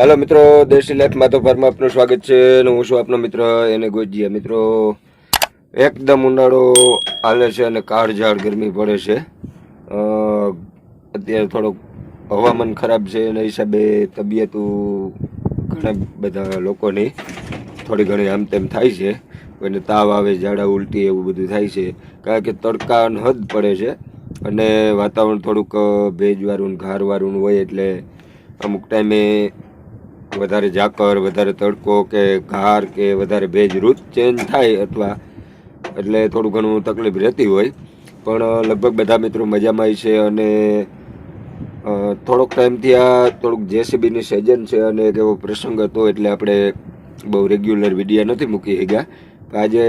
હાલો મિત્રો, દેશી લાઈફમાં તો ફરમાં આપનું સ્વાગત છે અને હું છું આપનો મિત્ર એને ગોજીયા મિત્રો, એકદમ ઉનાળો હાલે છે અને કાળઝાળ ગરમી પડે છે. અત્યારે થોડોક હવામાન ખરાબ છે એના હિસાબે તબિયત ઘણા બધા લોકોની થોડી ઘણી આમ તેમ થાય છે. કોઈને તાવ આવે, ઝાડા ઉલટી એવું બધું થાય છે. કારણ કે તડકા હદ પડે છે અને વાતાવરણ થોડુંક ભેજવાળું ઘારવાળું હોય એટલે અમુક ટાઈમે વધારે ઝાકર, વધારે તડકો કે ઘાર કે વધારે ભેજ રૂચ ચેન્જ થાય અથવા એટલે થોડું ઘણું તકલીફ રહેતી હોય. પણ લગભગ બધા મિત્રો મજામાં છે અને થોડોક ટાઈમથી આ થોડુંક જેસીબીની સેજન છે અને એક એવો પ્રસંગ હતો એટલે આપણે બહુ રેગ્યુલર વિડીયા નથી મૂકી ગયા આજે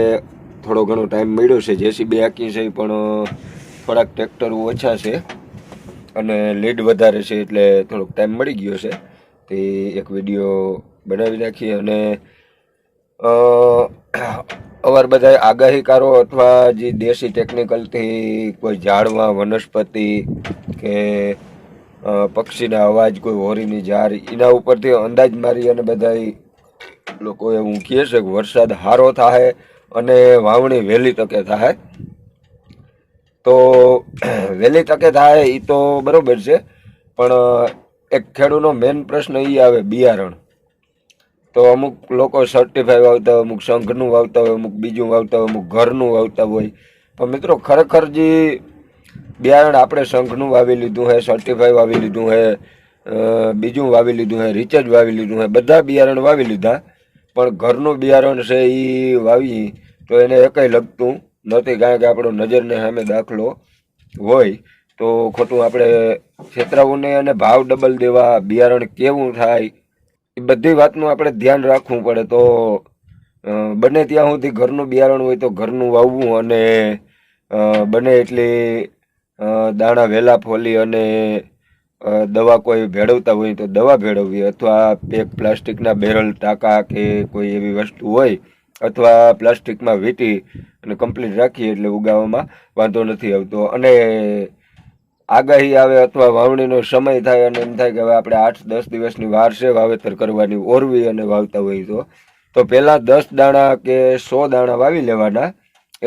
થોડો ઘણો ટાઈમ મળ્યો છે જેસીબી આખી છે, પણ થોડાક ટ્રેક્ટર ઓછા છે અને લીડ વધારે છે એટલે થોડોક ટાઈમ મળી ગયો છે. તે એક વીડિયો બનાવી નાખીએ અને અવાર બધા આગાહીકારો અથવા જે દેશી ટેકનિકલથી કોઈ ઝાડમાં વનસ્પતિ કે પક્ષીના અવાજ, કોઈ હોરીની ઝાર એના ઉપરથી અંદાજ મારી અને બધા લોકો એવું કહે છે કે વરસાદ સારો થાય અને વાવણી વહેલી તકે થાય તો, વહેલી તકે થાય એ તો બરાબર છે, પણ એક ખેડૂતનો મેઇન પ્રશ્ન એ આવે, બિયારણ. તો અમુક લોકો સર્ટિફાઈ વાવતા હોય, અમુક સંઘનું વાવતા હોય, અમુક બીજું વાવતા હોય, અમુક ઘરનું વાવતા હોય. પણ મિત્રો, ખરેખર જે બિયારણ આપણે સંઘનું વાવી લીધું હે સર્ટિફાઈ વાવી લીધું હે બીજું વાવી લીધું હે રિચાર્જ વાવી લીધું હે, બધા બિયારણ વાવી લીધા. પણ ઘરનું બિયારણ છે એ વાવી તો એને એકય લગતું નથી, કારણ કે આપણો નજરને સામે દાખલો હોય. તો ખોટું આપણે છેતરાઓને અને ભાવ ડબલ દેવા, બિયારણ કેવું થાય, એ બધી વાતનું આપણે ધ્યાન રાખવું પડે. તો બને ત્યાં સુધી ઘરનું બિયારણ હોય તો ઘરનું વાવવું અને બને એટલી દાણા વહેલા ફોલી અને દવા કોઈ ભેળવતા હોય તો દવા ભેળવવી અથવા પેક પ્લાસ્ટિકના બેરલ, ટાંકા કે કોઈ એવી વસ્તુ હોય, અથવા પ્લાસ્ટિકમાં વીંટી અને કમ્પ્લીટ રાખીએ એટલે ઉગાવવામાં વાંધો નથી આવતો. અને આગાહી આવે અથવા વાવણીનો સમય થાય અને એમ થાય કે હવે આપણે આઠ દસ દિવસની વાર છે વાવેતર કરવાની ઓરવી અને વાવતા હોય તો. તો પહેલાં દસ દાણા કે સો દાણા વાવી લેવાના.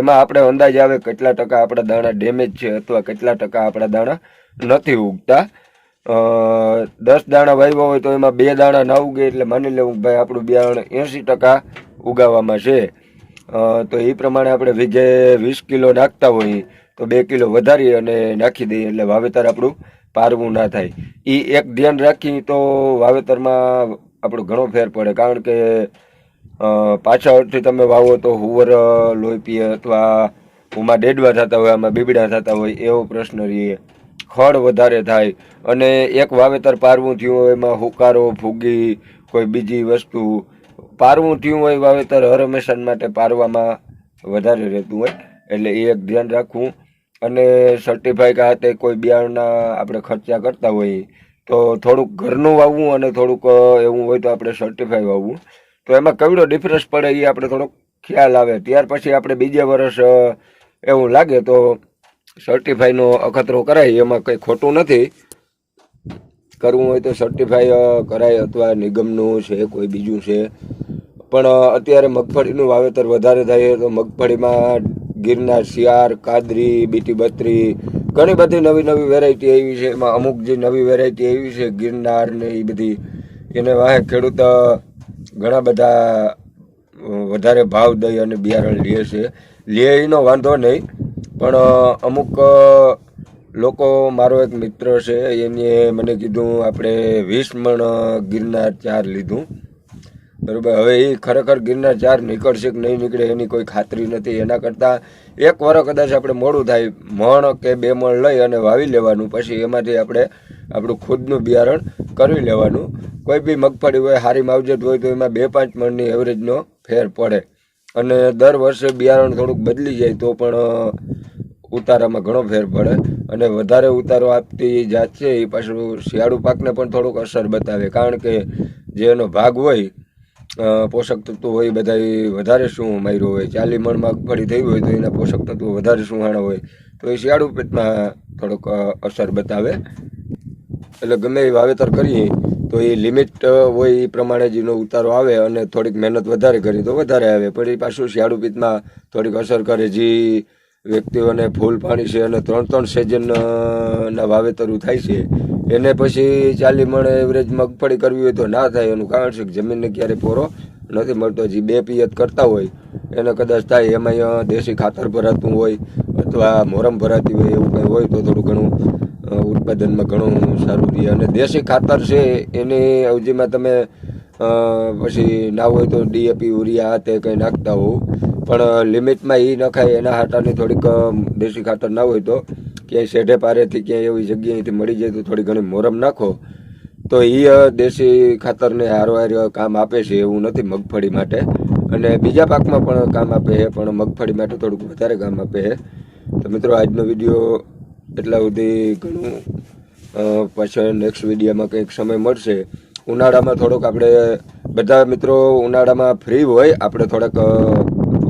એમાં આપણે અંદાજ આવે કેટલા ટકા આપણા દાણા ડેમેજ છે અથવા કેટલા ટકા આપણા દાણા નથી ઉગતા. દસ દાણા વાવ્યા હોય તો એમાં બે દાણા ના ઉગે એટલે માની લેવું ભાઈ આપણું બિયારણ એંસી ટકા ઉગાવવામાં છે. તો એ પ્રમાણે આપણે વીઘે વીસ કિલો નાખતા હોઈએ તો બે કિલો વધારી અને નાખી દઈએ એટલે વાવેતર આપણું પારવું ના થાય. એ એક ધ્યાન રાખી તો વાવેતરમાં આપણો ઘણો ફેર પડે. કારણ કે પાછળથી તમે વાવો તો હુવર અ, અથવા ઉમાં ડેડવા થતા હોય આમાં બીબડા થતા હોય એવો પ્રશ્ન રહીએ. ખડ વધારે થાય અને એક વાવેતર પારવું થયું હોય એમાં હુકારો ફૂગી કોઈ બીજી વસ્તુ પારવું થયું હોય વાવેતર હર હંમેશા માટે પારવામાં વધારે રહેતું હોય. એટલે એ એક ધ્યાન રાખવું. અને સર્ટિફાઈ ખાતે કોઈ બિયારણના આપણે ખર્ચા કરતા હોઈએ તો થોડુંક ઘરનું વાવવું અને થોડુંક એવું હોય તો આપણે સર્ટિફાઈ વાવવું. તો એમાં કેવડો ડિફરન્સ પડે એ આપણે થોડોક ખ્યાલ આવે. ત્યાર પછી આપણે બીજે વર્ષ એવું લાગે તો સર્ટિફાઈનો અખતરો કરાય. એમાં કંઈ ખોટું નથી. કરવું હોય તો સર્ટિફાઈ કરાય અથવા નિગમનું છે, કોઈ બીજું છે. પણ અત્યારે મગફળીનું વાવેતર વધારે થાય તો મગફળીમાં ગિરનાર શિયાર કાદરી, બીટી બત્રી, ઘણી બધી નવી નવી વેરાયટી આવી છે. એમાં અમુક જે નવી વેરાયટી આવી છે, ગિરનાર ને એ બધી. એને વાહે ખેડૂત ઘણા બધા વધારે ભાવ દઈ અને બિયારણ લે છે. લે એનો વાંધો નહીં, પણ અમુક લોકો, મારો એક મિત્ર છે, એને મને કીધું, આપણે વીસ મણ ગિરનાર ચાર લીધું. બરોબર. હવે એ ખરેખર ગિરનાર ચાર નીકળશે કે નહીં નીકળે એની કોઈ ખાતરી નથી. એના કરતાં એક વાર કદાચ આપણે મોડું થાય, મણ કે બે મણ લઈ અને વાવી લેવાનું. પછી એમાંથી આપણે આપણું ખુદનું બિયારણ કરી લેવાનું. કોઈ બી મગફળી હોય સારી માવજત હોય, તો એમાં બે પાંચ મણની એવરેજનો ફેર પડે. અને દર વર્ષે બિયારણ થોડુંક બદલી જાય, તો પણ ઉતારામાં ઘણો ફેર પડે. અને વધારે ઉતારો આપતી જાત છે, એ પાછું શિયાળુ પાકને પણ થોડુંક અસર બતાવે. કારણ કે જે એનો ભાગ હોય પોષક તત્વો હોય બધા ઈ વધારે શું માર્યું હોય? ચાલી મણ મગફળી થઈ હોય તો એના પોષક તત્વો વધારે સુહાણા હોય? તો એ શિયાળુ પેટમાં થોડોક અસર બતાવે. એટલે ગમે એ વાવેતર કરીએ, તો એ લિમિટ હોય એ પ્રમાણે જ એનો ઉતારો આવે અને થોડીક મહેનત વધારે કરી તો વધારે આવે. પણ એ પાછું શિયાળુ પિત્તમાં થોડીક અસર કરે. જે વ્યક્તિઓને ફૂલ પાણી છે અને ત્રણ ત્રણ સેજનના વાવેતરું થાય છે. એને પછી ચાલી મણ એવરેજ મગફળી કરવી હોય તો ના થાય. એનું કારણ છે કે જમીનને ક્યારે પોરો નથી મળતો. જે બે પિયત કરતા હોય, એને કદાચ થાય એમાં દેશી ખાતર ભરાતું હોય અથવા મોરમ ભરાતી હોય એવું કંઈ હોય તો થોડું ઘણું ઉત્પાદનમાં ઘણું સારું રહે. અને દેશી ખાતર છે એની અવજીમાં તમે પછી ના હોય તો ડીએપી યુરિયા તે કંઈ નાખતા હોવ. પણ લિમિટમાં એ ન ખાય, એના હાટાની થોડીક દેશી ખાતર ના હોય તો ક્યાંય શેઢે પારેથી ક્યાંય એવી જગ્યાએથી મળી જાય તો થોડી ઘણી મોરમ નાખો. તો એ દેશી ખાતરને હારવાર કામ આપે છે એવું નથી મગફળી માટે. અને બીજા પાકમાં પણ કામ આપે છે, પણ મગફળી માટે થોડુંક વધારે કામ આપે છે. તો મિત્રો, આજનો વીડિયો એટલા સુધી ઘણું. પાછળ નેક્સ્ટ વિડીયોમાં કંઈક સમય મળશે. ઉનાળામાં થોડોક આપણે બધા મિત્રો ઉનાળામાં ફ્રી હોય, આપણે થોડાક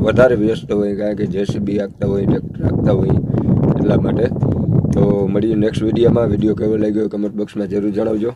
વધારે વ્યસ્ત હોય, કારણ કે જેસીબી હાંકતા હોય, ટ્રેક્ટર હાંકતા હોય, એટલા માટે. તો મળીએ નેક્સ્ટ વિડીયોમાં. વીડિયો કેવો લાગ્યો કમેન્ટ બોક્સમાં જરૂર જણાવજો.